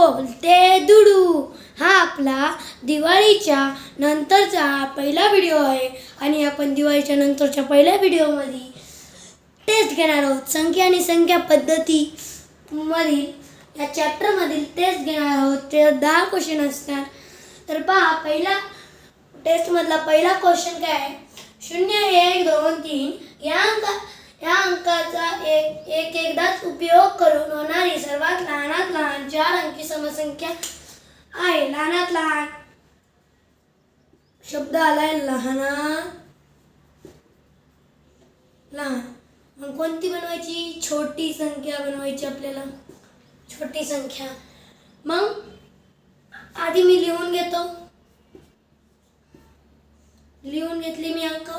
बोलते दुडू. हा आपला दिवाळीच्या नंतरचा पहिला व्हिडिओ आहे आणि आपण दिवाळीच्या नंतरच्या पहिल्या व्हिडिओमध्ये टेस्ट घेणार आहोत. संख्या आणि संख्या पद्धती मधील या चॅप्टरमधील टेस्ट घेणार आहोत. ते दहा क्वेश्चन असणार. तर पहा पहिला टेस्टमधला पहिला क्वेश्चन काय आहे? शून्य एक दोन तीन. या अंका या अंकाचा एक एक एकदाच उपयोग करून होणारी सर्वात लहानात लहान चार अंकी समसंख्या आहे. लहानात लहान शब्द आलाय लहानात लहान. मग कोणती बनवायची? छोटी संख्या बनवायची आपल्याला. छोटी संख्या. मग आधी मी लिहून घेतो. लिहून घेतली मी अंक.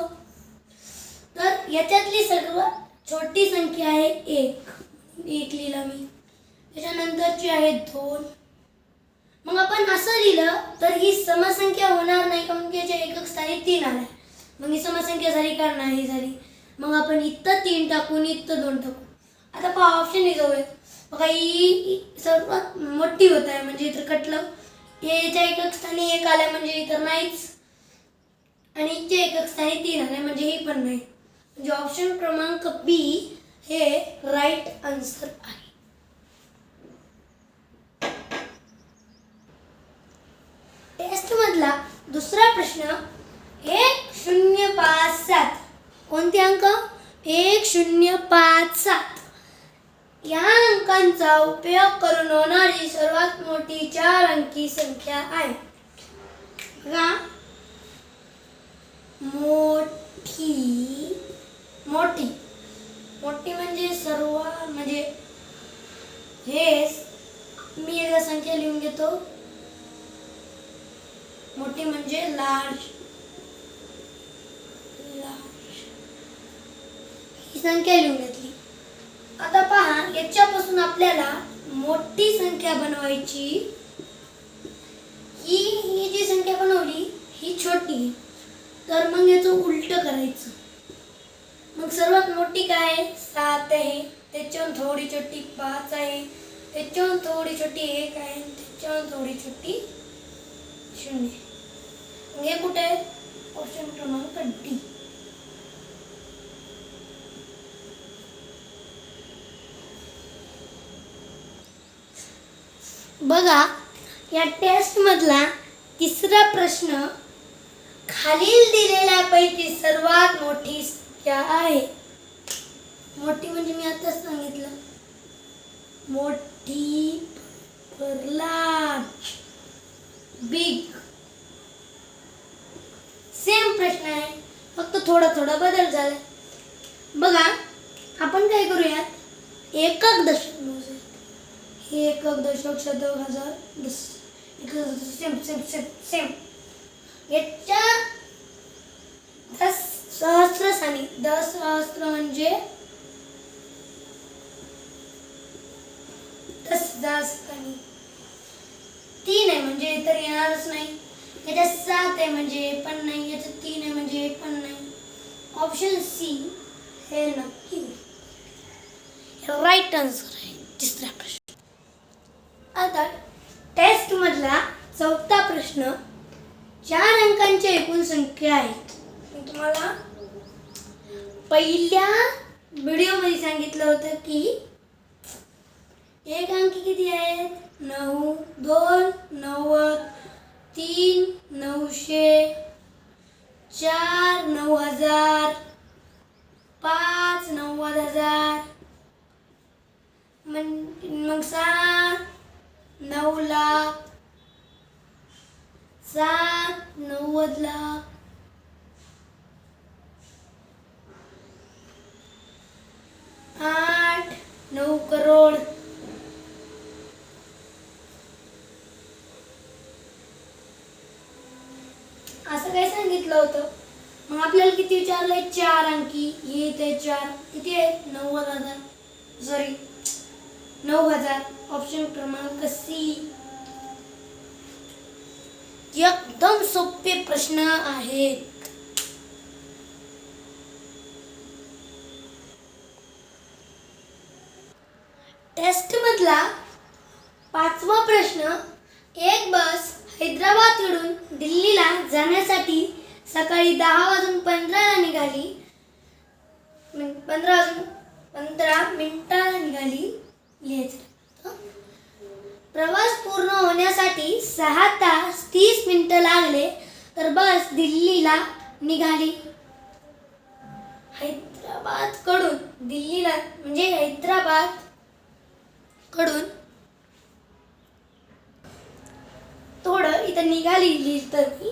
तर याच्यातली सर्वात छोटी संख्या आहे एक. एक लिहिला मी. त्याच्यानंतरची आहे दोन. मग आपण असं लिहिलं तर ही समसंख्या होणार नाही कारण म्हणजे की याच्या एकक स्थानी तीन आलाय. मग ही समसंख्या झाली का? नाही झाली. मग आपण इथं तीन टाकून इथं दोन टाकू. आता पहा ऑप्शन जाऊयात बघा ही सर्वात मोठी होत आहे. म्हणजे इथं कटलं. याच्या एकक स्थानी एक आलाय म्हणजे इतर नाहीच. आणि इथे एकक स्थानी तीन आलं म्हणजे ही पण नाही. म्हणजे ऑप्शन क्रमांक बी हे राईट आन्सर आहे. टेस्ट मधला दुसरा प्रश्न एक शून्य पाच सात. कोणते अंक? एक शून्य पाच सात. या अंकांचा उपयोग करून होणारी सर्वात मोठी चार अंकी संख्या आहे. बघा. मोठी मोठी. मोठी म्हणजे सर्व म्हणजे हे मी एकदा संख्या लिहून घेतो. मोठी म्हणजे लार्ज लार्ज ही संख्या लिहून घेतली. आता पहा याच्यापासून आपल्याला मोठी संख्या बनवायची. ही ही जी संख्या बनवली ही छोटी. तर मग याचं उलट करायचं. मग सर्वात मोठी काय? आहे सात आहे. त्याच्याहून थोडी छोटी पाच आहे. त्याच्याहून थोडी छोटी एक आहे. त्याच्याहून थोडी छोटी शून्य हे कुठे आहे? ऑप्शन क्रमांक डी बघा या टेस्ट मधला तिसरा प्रश्न खालील दिलेल्यापैकी सर्वात मोठी त्या आहे? मोठी म्हणजे मी आताच सांगितलं. मोठी लार्ज बिग सेम प्रश्न आहे. फक्त थोडा थोडा बदल झाला. बघा आपण काय करूयात? एकक दशक मोजूया हे एकक दशक शतक हजार दस एक सेम सेम सेम सेम. याच्या दस सहस्र स्थानी दस सहस्र म्हणजे? दस हजार स्थानी तीन आहे म्हणजे तर येणारच नाही. याच्यात सात आहे म्हणजे पण नाही याच्यात तीन आहे म्हणजे पण नाही. ऑप्शन सी हे नक्की. राईट आन्सर आहे. तिसरा प्रश्न. आता टेस्ट मधला चौथा प्रश्न. चार अंकांच्या एकूण संख्या आहेत. तुम्हाला पहिल्या व्हिडिओमध्ये सांगितलं होतं की एक अंकी किती आहेत? नऊ दोन नव्वद तीन नऊशे चार नऊ हजार पाच नव्वद हजार. मग मग सहा नऊ लाख सात नव्वद लाख आठ नऊ करोड असं काय सांगितलं होतं? मग आपल्याला किती विचारलंय? चार अंकी. हे ते चार. किती आहेत. नव्वद हजार. सॉरी नऊ हजार. ऑप्शन क्रमांक सी एकदम सोपे प्रश्न आहेत टेस्ट मधला पाचवा प्रश्न एक बस हैदराबादकडून दिल्लीला जाण्यासाठी सकाळी दहा वाजून पंधराला निघाली. पंधरा वाजून पंधरा मिनिटाला निघाली. लिहायचं. प्रवास पूर्ण होण्यासाठी सहा तास तीस मिनिटं लागले तर बस दिल्लीला निघाली. हैदराबादकडून दिल्लीला म्हणजे हैदराबाद थोडं इथं निघाली तर मी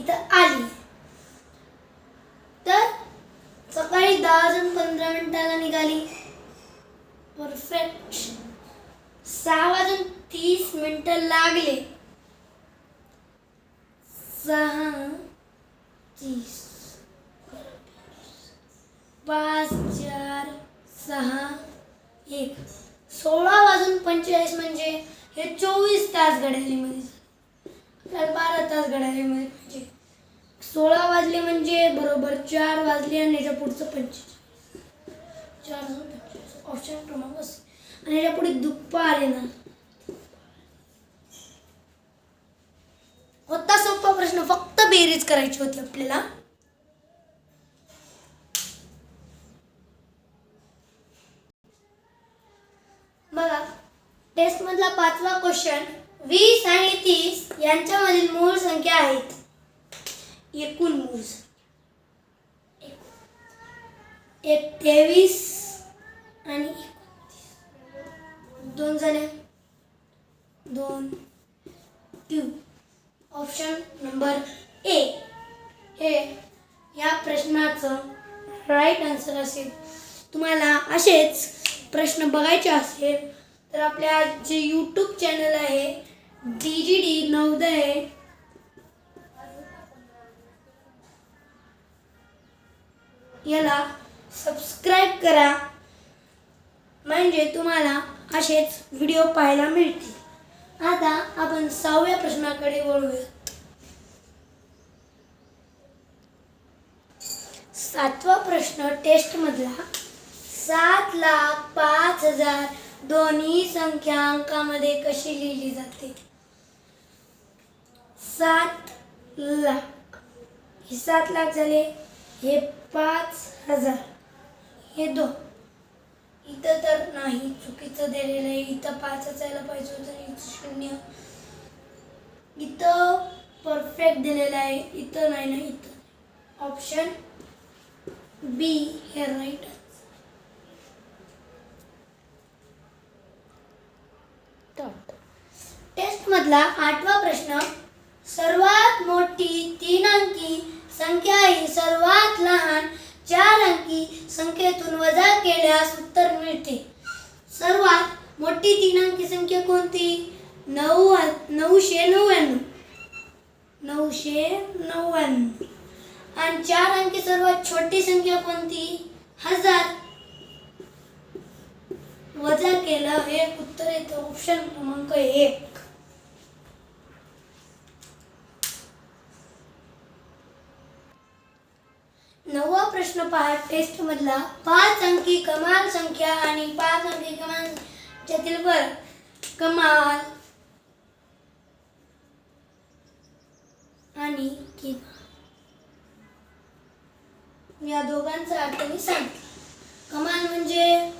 इथं आली. तर सकाळी दहा वाजून पंधरा मिनिटाला निघाली. परफेक्ट सहा वाजून तीस मिनिट लागले. सहा तीस पाच चार सहा एक. सोळा वाजून पंचेचाळीस म्हणजे हे चोवीस तास घडले आपल्याला बारा तास घड्याळीमध्ये म्हणजे सोळा वाजले म्हणजे बरोबर चार वाजले आणि याच्या पुढचं पंचेचाळीस. चार ऑप्शन क्रमांक सी. आणि याच्यापुढे दुपार येणार होता सोपा प्रश्न. फक्त बेरीज करायची होती आपल्याला. बघा टेस्ट मधला पाचवा क्वेश्चन वीस आणि तीस यांच्यामधील मूळ संख्या आहेत. एकूण मूळ एक तेवीस आणि दोन झाले. दोन. क्यू ऑप्शन नंबर ए हे या प्रश्नाचं राईट आन्सर असेल. तुम्हाला असेच प्रश्न बघायचे असेल तर आपल्या जे यूट्यूब चॅनल आहे डी जी डी नवोदय याला सबस्क्राईब करा. म्हणजे तुम्हाला असेच व्हिडिओ पाहायला मिळतील. आता आपण सहाव्या प्रश्नाकडे वळूया. सातवा प्रश्न टेस्ट मधला. सात लाख पाच हजार दोन्ही संख्या अंकामध्ये कशी लिहिली जाते? सात लाख. हे सात लाख झाले हे पाच हजार. हे दोन. इथं तर नाही चुकीचं दिलेलं आहे. इथं पाच असायला पाहिजे होतं इथं शून्य. इथं परफेक्ट दिलेलं आहे. इथं नाही ना इथं ऑप्शन बी हे राईट टेस्टमधला आठवा प्रश्न सर्वात मोठी तीन अंकी संख्या ही सर्वात लहान चार अंकी संख्येतून वजा केल्यास उत्तर मिळते. सर्वात मोठी तीन अंकी संख्या कोणती? नऊ नऊशे नव्याण्णव. नऊशे नव्याण्णव. आणि चार अंकी सर्वात छोटी संख्या कोणती? हजार. वजा केलं हे उत्तर येतं ऑप्शन क्रमांक एक. पाठ टेस्ट मधला पाच अंकी कमाल संख्या आणि पाच अंकी कमाल त्यातील फरक कमाल आणि किमान. या दोघांचा अर्थ मी सांगते. कमाल म्हणजे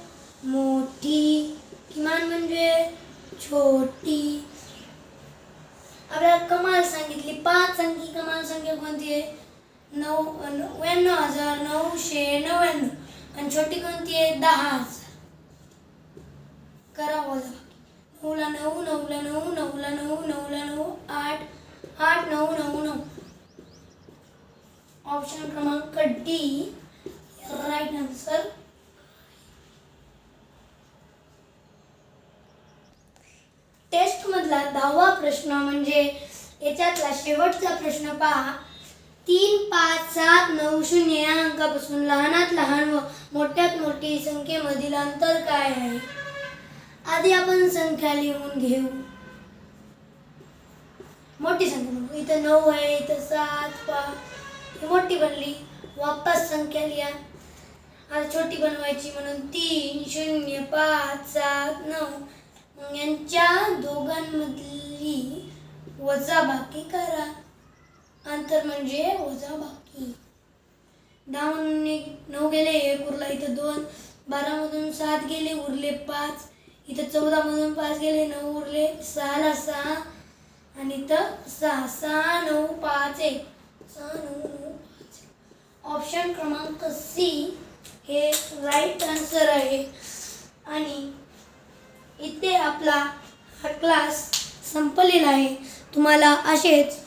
मोठी किमान म्हणजे छोटी. आपल्याला कमाल सांगितली पाच अंकी कमाल संख्या कोणती आहे? नऊ नव्याण्णव हजार नऊशे नव्याण्णव. आणि छोटी कोणती आहे? दहा हजार. करा वजा नऊला नऊ नऊला नऊ नऊला नऊ नऊला नऊ आठ आठ नऊ नऊ नऊ. ऑप्शन क्रमांक डी राईट आन्सर टेस्ट मधला दहावा प्रश्न म्हणजे याच्यातला शेवटचा प्रश्न पहा. तीन पाच सात नऊ शून्य या अंकापासून लहानात लहान व मोठ्यात मोठी संख्येमधील अंतर काय आहे? आधी आपण संख्या लिहून घेऊ. मोठी संख्या इथं नऊ आहे इथं सात पाच. मोठी बनली. वापस संख्या लिहा. आता छोटी बनवायची म्हणून तीन शून्य पाच सात नऊ. यांच्या दोघांमधली वजाबाकी करा. अंतर म्हणजे ओझा दहा मधून एक नऊ गेले एक उरला. इथं दोन. बारामधून सात गेले उरले पाच. इथं चौदामधून पाच गेले नऊ उरले सहाला सहा. आणि इथं सहा. सहा नऊ पाच एक. सहा नऊ नऊ पाच ऑप्शन क्रमांक सी हे राईट आन्सर आहे. आणि इथे आपला हा क्लास संपलेला आहे. तुम्हाला असेच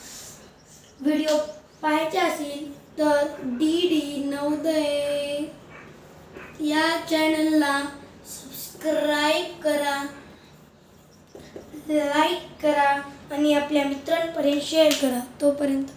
व्हिडिओ पाहायचे असेल तर डी डी नवोदय या चॅनलला सबस्क्राईब करा लाईक करा आणि आपल्या मित्रांपर्यंत शेअर करा तोपर्यंत.